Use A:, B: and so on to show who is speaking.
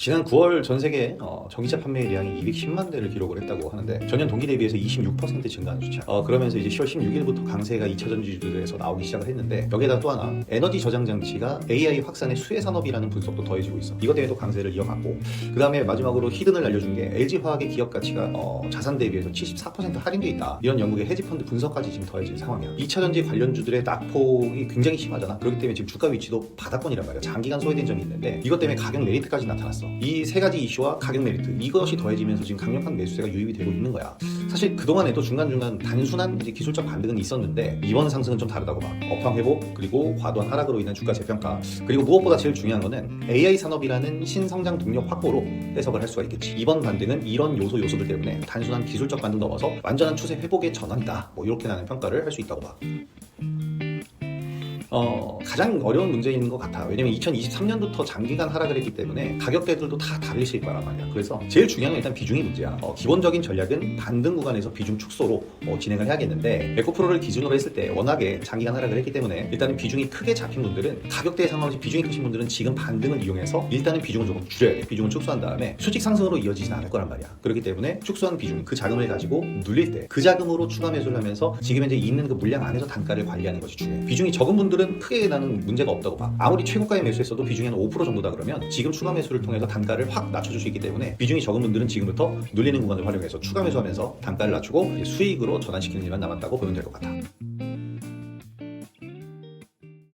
A: 지난 9월 전 세계 어, 전기차 판매량이 210만 대를 기록을 했다고 하는데 전년 동기 대비해서 26% 증가한 수차. 어, 그러면서 이제 10월 16일부터 강세가 2차 전지주들에서 나오기 시작을 했는데 여기에다 또 하나 에너지 저장 장치가 AI 확산의 수혜 산업이라는 분석도 더해지고 있어. 이것 때문에 또 강세를 이어갔고 그 다음에 마지막으로 히든을 알려준 게 LG 화학의 기업 가치가 어, 자산 대비해서 74% 할인돼 있다. 이런 영국의 헤지펀드 분석까지 지금 더해진 상황이야. 2차 전지 관련주들의 낙폭이 굉장히 심하잖아. 그렇기 때문에 지금 주가 위치도 바닥권이란 말이야. 장기간 소외된 점이 있는데 이것 때문에 가격 메리트까지 나타났어. 이 세 가지 이슈와 가격 메리트 이것이 더해지면서 지금 강력한 매수세가 유입이 되고 있는 거야. 사실 그동안에도 중간중간 단순한 이제 기술적 반등은 있었는데 이번 상승은 좀 다르다고 봐. 업황 회복 그리고 과도한 하락으로 인한 주가 재평가 그리고 무엇보다 제일 중요한 거는 AI 산업이라는 신성장 동력 확보로 해석을 할 수가 있겠지. 이번 반등은 이런 요소 요소들 때문에 단순한 기술적 반등 넘어서 완전한 추세 회복의 전환이다. 뭐 이렇게 나는 평가를 할 수 있다고 봐. 어, 가장 어려운 문제인 것 같아. 왜냐면 2023년부터 장기간 하락을 했기 때문에 가격대들도 다 다르실 거란 말이야. 그래서 제일 중요한 건 일단 비중이 문제야. 어, 기본적인 전략은 반등 구간에서 비중 축소로 어, 진행을 해야겠는데 에코프로를 기준으로 했을 때 워낙에 장기간 하락을 했기 때문에 일단은 비중이 크게 잡힌 분들은 가격대에 상관없이 비중이 크신 분들은 지금 반등을 이용해서 일단은 비중을 조금 줄여야 돼. 비중을 축소한 다음에 수직 상승으로 이어지진 않을 거란 말이야. 그렇기 때문에 축소한 비중, 그 자금을 가지고 눌릴 때 그 자금으로 추가 매수를 하면서 지금 현재 있는 그 물량 안에서 단가를 관리하는 것이 중요해. 비중이 적은 분들은 크게 나는 문제가 없다고 봐. 아무리 최고가에 매수했어도 비중이 한 5% 정도다 그러면 지금 추가 매수를 통해서 단가를 확 낮춰줄 수 있기 때문에 비중이 적은 분들은 지금부터 눌리는 구간을 활용해서 추가 매수하면서 단가를 낮추고 수익으로 전환시키는 일만 남았다고 보면 될 것 같아.